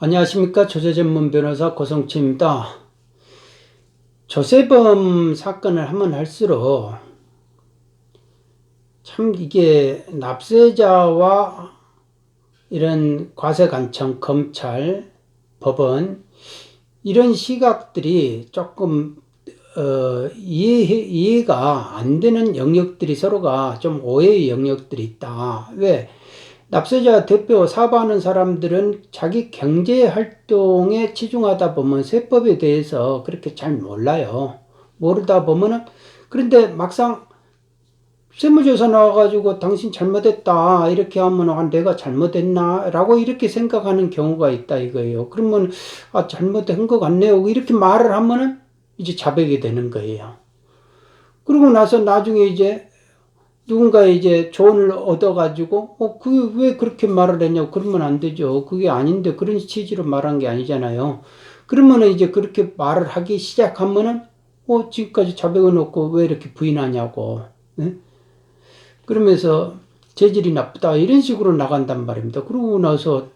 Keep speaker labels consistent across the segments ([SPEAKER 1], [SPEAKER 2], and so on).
[SPEAKER 1] 안녕하십니까 조세 전문 변호사 고성치입니다. 조세범 사건을 하면 할수록 참 이게 납세자와 이런 과세관청 검찰 법원 이런 시각들이 조금 어, 이해, 이해가 안 되는 영역들이 서로가 좀 오해의 영역들이 있다. 왜? 납세자 대표 사업하는 사람들은 자기 경제 활동에 치중하다 보면 세법에 대해서 그렇게 잘 몰라요. 모르다 보면은 그런데 막상 세무조사 나와가지고 당신 잘못했다 이렇게 하면 아 내가 잘못했나라고 이렇게 생각하는 경우가 있다 이거예요. 그러면 아 잘못한 것 같네요 이렇게 말을 하면은 이제 자백이 되는 거예요. 그러고 나서 나중에 이제 누군가 이제 조언을 얻어가지고, 어, 그게 왜 그렇게 말을 했냐고 그러면 안 되죠. 그게 아닌데 그런 취지로 말한 게 아니잖아요. 그러면은 이제 그렇게 말을 하기 시작하면은, 어, 지금까지 자백을 놓고 왜 이렇게 부인하냐고. 네? 그러면서 재질이 나쁘다. 이런 식으로 나간단 말입니다. 그러고 나서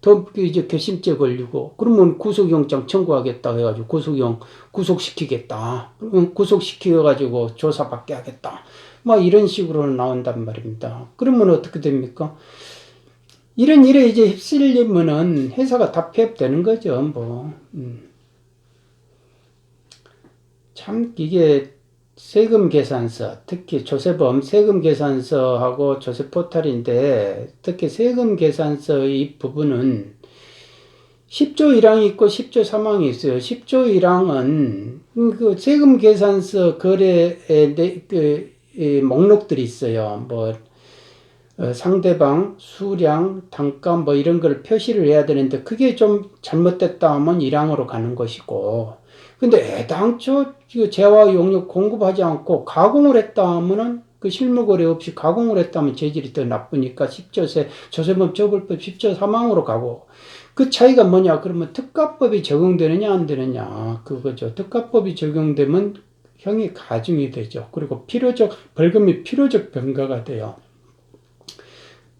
[SPEAKER 1] 더 이제 개심죄 걸리고, 그러면 구속영장 청구하겠다 해가지고 구속영, 구속시키겠다. 구속시켜가지고 조사받게 하겠다. 막 이런 식으로 나온단 말입니다. 그러면 어떻게 됩니까? 이런 일에 이제 휩쓸리면은 회사가 다 폐업되는 거죠, 뭐. 음. 참 이게 세금 계산서, 특히 조세범 세금 계산서하고 조세 포탈인데 특히 세금 계산서 이 부분은 10조 1항이 있고 10조 3항이 있어요. 10조 1항은 그 세금 계산서 거래의 그 목록들이 있어요. 뭐 어, 상대방 수량, 단가 뭐 이런 걸 표시를 해야 되는데 그게 좀 잘못됐다 하면 1항으로 가는 것이고. 근데 애당초 재화 용역 공급하지 않고 가공을 했다 하면은 그 실무거래 없이 가공을 했다면 재질이 더 나쁘니까 10조세 조세범 처벌법 10조 3항으로 가고. 그 차이가 뭐냐? 그러면 특가법이 적용되느냐 안 되느냐? 그거죠. 특가법이 적용되면 형이 가중이 되죠. 그리고 필요적 벌금이 필요적 병가가 돼요.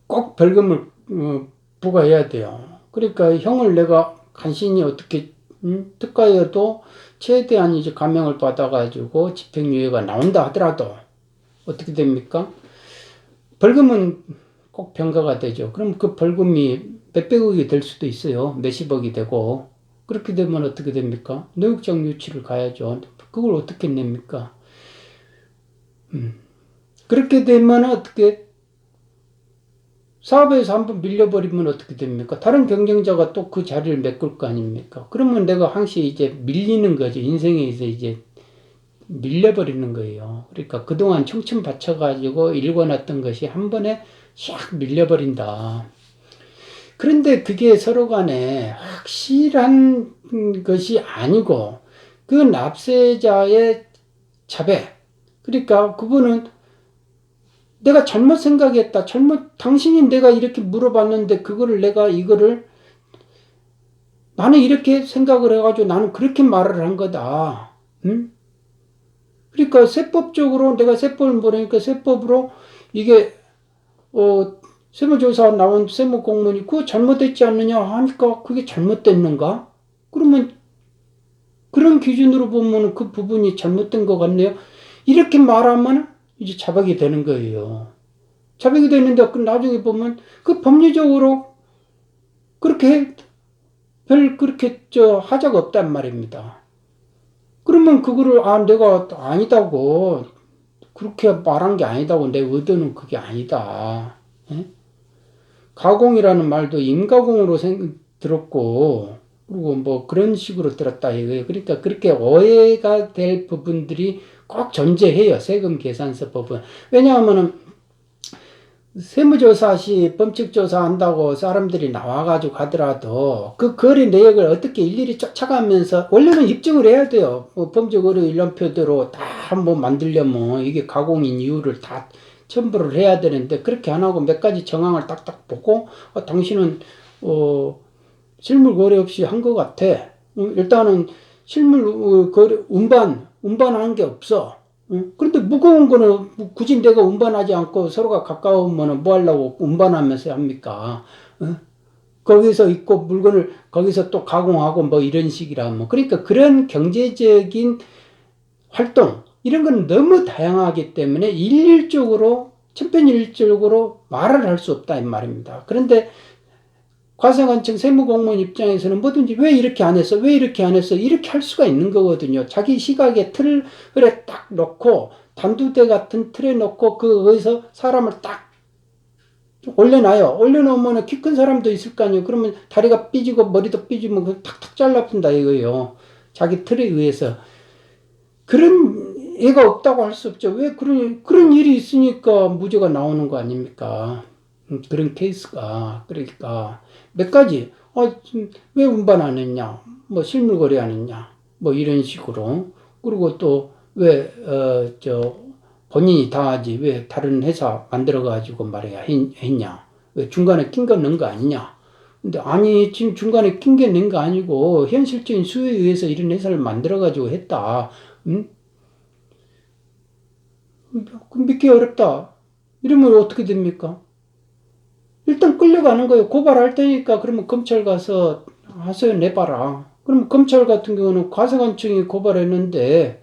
[SPEAKER 1] 꼭 벌금을 어, 부과해야 돼요. 그러니까 형을 내가 간신히 어떻게 음, 특가여도 최대한 이제 감형을 받아가지고 집행유예가 나온다 하더라도 어떻게 됩니까? 벌금은 꼭 병가가 되죠. 그럼 그 벌금이 몇백억이 될 수도 있어요. 몇십억이 되고 그렇게 되면 어떻게 됩니까? 노역장 유치를 가야죠. 그걸 어떻게 냅니까? 음. 그렇게 되면 어떻게 사업에서 한번 밀려버리면 어떻게 됩니까? 다른 경쟁자가 또 그 자리를 메꿀 거 아닙니까? 그러면 내가 항시 이제 밀리는 거죠. 인생에서 이제 밀려버리는 거예요. 그러니까 그동안 청춘 바쳐가지고 일궈놨던 것이 한 번에 샥 밀려버린다. 그런데 그게 서로 간에 확실한 것이 아니고 그 납세자의 자백. 그러니까 그분은 내가 잘못 생각했다. 잘못, 당신이 내가 이렇게 물어봤는데 그거를 내가 이거를 나는 이렇게 생각을 해가지고 나는 그렇게 말을 한 거다. 응? 그러니까 세법적으로 내가 세법을 모르니까 세법으로 이게 어 세무조사 나온 세무공무원이 그거 잘못됐지 않느냐 하니까 그게 잘못됐는가? 그러면 그런 기준으로 보면 그 부분이 잘못된 것 같네요. 이렇게 말하면 이제 자백이 되는 거예요. 자백이 되는데 그 나중에 보면 그 법리적으로 그렇게 별 그렇게 저 하자가 없단 말입니다. 그러면 그거를 아 내가 아니다고 그렇게 말한 게 아니다고 내 의도는 그게 아니다. 에? 가공이라는 말도 임가공으로 생, 들었고 그리고 뭐 그런 식으로 들었다 이거예요. 그러니까 그렇게 오해가 될 부분들이 꼭 존재해요. 세금 계산서 부분. 왜냐하면은 세무조사 시 범칙조사 한다고 사람들이 나와가지고 하더라도 그 거래 내역을 어떻게 일일이 쫓아가면서 원래는 입증을 해야 돼요. 뭐 범죄거래 일람표대로 다 한번 만들려면 이게 가공인 이유를 다 첨부를 해야 되는데 그렇게 안 하고 몇 가지 정황을 딱딱 보고 어, 당신은 어 실물 거래 없이 한 것 같아. 일단은 실물 어, 거래 운반 운반한 게 없어. 그런데 무거운 거는 굳이 내가 운반하지 않고 서로가 가까우면 뭐 하려고 운반하면서 합니까? 거기서 있고 물건을 거기서 또 가공하고 뭐 이런 식이라 뭐 그러니까 그런 경제적인 활동 이런 건 너무 다양하기 때문에 일률적으로 천편일률적으로 말을 할 수 없다 이 말입니다. 그런데 과세관청 세무공무원 입장에서는 뭐든지 왜 이렇게 안 했어? 왜 이렇게 안 했어? 이렇게 할 수가 있는 거거든요. 자기 시각의 틀에 딱 놓고 단두대 같은 틀에 놓고 그 거기서 사람을 딱 올려놔요. 올려놓으면 키 큰 사람도 있을 거 아니에요. 그러면 다리가 삐지고 머리도 삐지면 그 탁탁 잘라푼다 이거예요. 자기 틀에 의해서. 그런 애가 없다고 할 수 없죠. 왜 그런, 그런 일이 있으니까 무죄가 나오는 거 아닙니까? 음, 그런 케이스가. 그러니까 몇 가지. 어, 왜 운반 안 했냐? 뭐 실물 거래 안 했냐? 뭐 이런 식으로. 그리고 또 왜, 어, 저, 본인이 다 하지. 왜 다른 회사 만들어 가지고 말이야. 했- 했냐? 왜 중간에 낀거 넣은 거 아니냐? 근데 아니, 지금 중간에 낀게낸거 아니고 현실적인 수요에 의해서 이런 회사를 만들어 가지고 했다. 음? 그 믿기 어렵다. 이러면 어떻게 됩니까? 일단 끌려가는 거예요. 고발할 테니까 그러면 검찰 가서 하세요 내봐라. 그러면 검찰 같은 경우는 과세관청이 고발했는데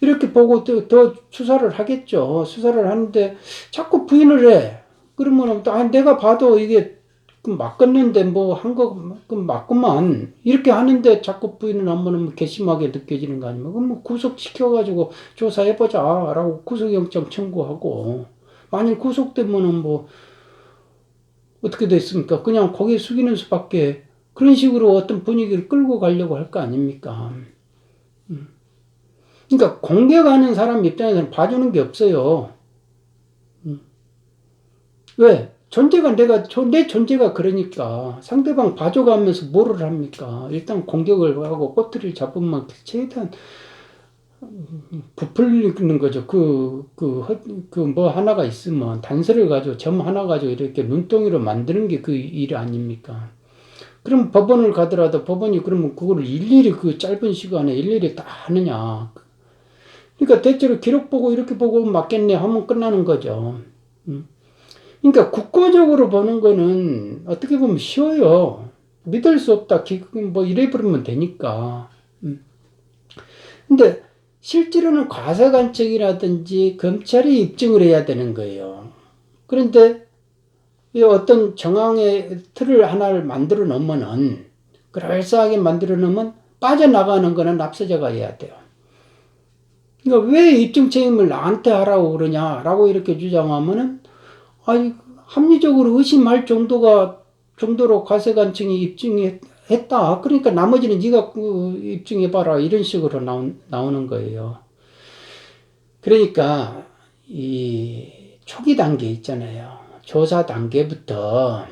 [SPEAKER 1] 이렇게 보고 또, 더 수사를 하겠죠. 수사를 하는데 자꾸 부인을 해. 그러면 또 아, 내가 봐도 이게 그 맞겠는데 뭐 한거그 맞구만 이렇게 하는데 자꾸 부인을 하면 뭐 괘씸하게 느껴지는 거 아닙니까? 그럼 뭐 구속시켜 가지고 조사해 보자라고 구속영장 청구하고 만일 구속되면은 뭐 어떻게 됐습니까? 그냥 고개 숙이는 수밖에 그런 식으로 어떤 분위기를 끌고 가려고 할 거 아닙니까? 음. 그러니까 공격하는 사람 입장에서는 봐주는 게 없어요. 음. 왜? 존재가 내가 저- 내 존재가 그러니까 상대방 봐줘가면서 뭐를 합니까? 일단 공격을 하고 꼬투리를 잡으면 최대한 음, 부풀리는 거죠. 그, 그, 그, 뭐 하나가 있으면 단서를 가지고 점 하나 가지고 이렇게 눈덩이로 만드는 게 그 일 아닙니까? 그럼 법원을 가더라도 법원이 그러면 그거를 일일이 그 짧은 시간에 일일이 다 하느냐. 그러니까 대체로 기록 보고 이렇게 보고 맞겠네 하면 끝나는 거죠. 음. 그러니까 국가적으로 보는 거는 어떻게 보면 쉬워요. 믿을 수 없다. 기- 뭐 이래 버리면 되니까. 음. 근데 실제로는 과세관청이라든지 검찰이 입증을 해야 되는 거예요. 그런데 이 어떤 정황의 틀을 하나를 만들어 놓으면은 그럴싸하게 만들어 놓으면 빠져나가는 거는 납세자가 해야 돼요. 그러니까 왜 입증 책임을 나한테 하라고 그러냐라고 이렇게 주장하면은 아니 합리적으로 의심할 정도가 정도로 과세 관청이 입증 했다. 그러니까 나머지는 네가 그 입증해봐라 이런 식으로 나온, 나오는 거예요. 그러니까 이 초기 단계 있잖아요. 조사 단계부터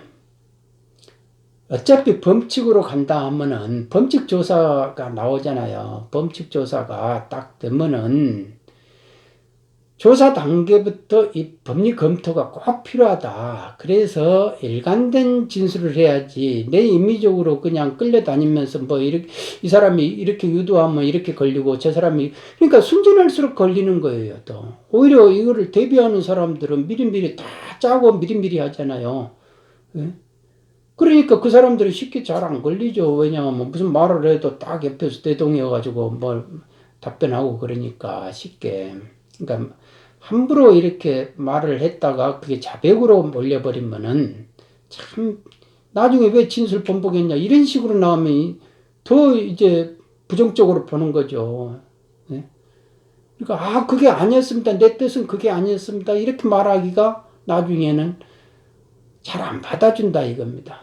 [SPEAKER 1] 어차피 범칙으로 간다 하면은 범칙 조사가 나오잖아요. 범칙 조사가 딱 되면은 조사 단계부터 이 법리 검토가 꼭 필요하다. 그래서 일관된 진술을 해야지 내 임의적으로 그냥 끌려다니면서 뭐 이렇게 이 사람이 이렇게 유도하면 이렇게 걸리고 저 사람이 그러니까 순진할수록 걸리는 거예요. 또 오히려 이거를 대비하는 사람들은 미리미리 다 짜고 미리미리 하잖아요. 예? 그러니까 그 사람들이 쉽게 잘 안 걸리죠. 왜냐하면 무슨 말을 해도 딱 옆에서 대동이어가지고 뭘 답변하고 그러니까 쉽게. 그러니까 함부로 이렇게 말을 했다가 그게 자백으로 몰려버리면은 참 나중에 왜 진술 번복했냐 이런 식으로 나오면 더 이제 부정적으로 보는 거죠. 예? 그러니까 아 그게 아니었습니다. 내 뜻은 그게 아니었습니다. 이렇게 말하기가 나중에는 잘 안 받아준다 이겁니다.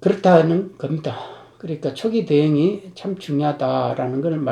[SPEAKER 1] 그렇다는 겁니다. 그러니까 초기 대응이 참 중요하다라는 걸 말.